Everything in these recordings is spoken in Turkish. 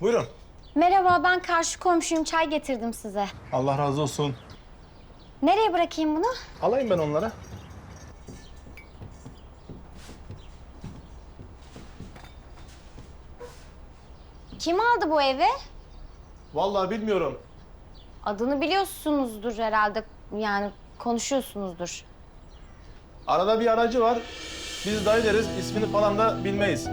Buyurun. Merhaba, ben karşı komşuyum. Çay getirdim size. Allah razı olsun. Nereye bırakayım bunu? Alayım ben onlara. Kim aldı bu evi? Vallahi bilmiyorum. Adını biliyorsunuzdur herhalde. Yani konuşuyorsunuzdur. Arada bir aracı var. Biz dayı deriz, ismini falan da bilmeyiz.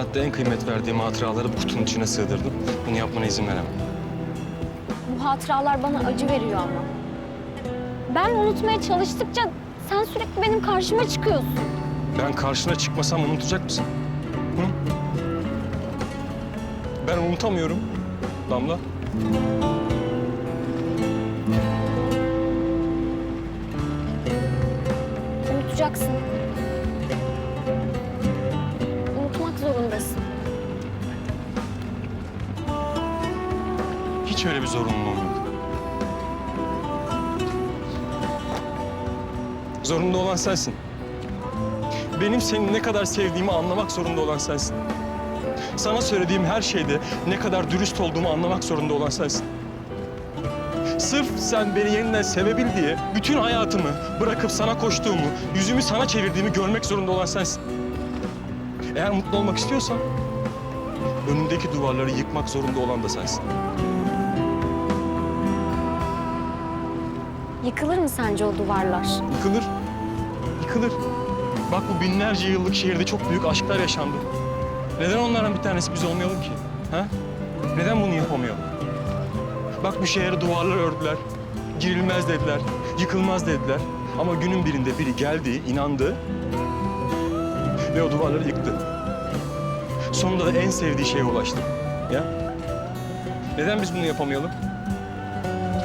Hayatta en kıymet verdiğim hatıraları bu kutunun içine sığdırdım. Bunu yapmana izin veremem. Bu hatıralar bana acı veriyor ama. Ben unutmaya çalıştıkça sen sürekli benim karşıma çıkıyorsun. Ben karşına çıkmasam unutacak mısın? Hı? Ben unutamıyorum Damla. Unutacaksın. Hiç öyle bir zorunluluğum yok. Zorunda olan sensin. Benim seni ne kadar sevdiğimi anlamak zorunda olan sensin. Sana söylediğim her şeyde ne kadar dürüst olduğumu anlamak zorunda olan sensin. Sırf sen beni yeniden sevebil diye bütün hayatımı bırakıp sana koştuğumu, yüzümü sana çevirdiğimi görmek zorunda olan sensin. Eğer mutlu olmak istiyorsan önündeki duvarları yıkmak zorunda olan da sensin. Yıkılır mı sence o duvarlar? Yıkılır. Yıkılır. Bak bu binlerce yıllık şehirde çok büyük aşklar yaşandı. Neden onlardan bir tanesi biz olmayalım ki? Ha? Neden bunu yapamayalım? Bak bu şehre duvarlar ördüler. Girilmez dediler. Yıkılmaz dediler. Ama günün birinde biri geldi, inandı. Ve o duvarları yıktı. Sonunda da en sevdiği şeye ulaştı. Ya? Neden biz bunu yapamayalım?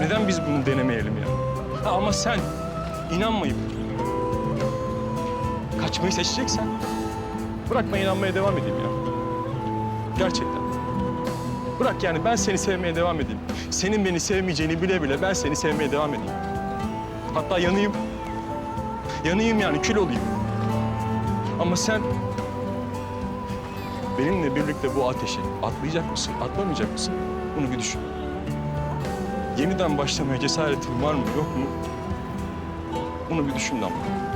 Neden biz bunu denemeyelim ya? Ama sen inanmayıp kaçmayı seçeceksen bırak ben inanmaya devam edeyim ya. Gerçekten. Bırak yani ben seni sevmeye devam edeyim. Senin beni sevmeyeceğini bile bile ben seni sevmeye devam edeyim. Hatta yanayım. Yanayım yani kül olayım. Ama sen benimle birlikte bu ateşe atlayacak mısın, atlamayacak mısın? Bunu bir düşün. Yeniden başlamaya cesaretin var mı, yok mu? Bunu bir düşün Damla.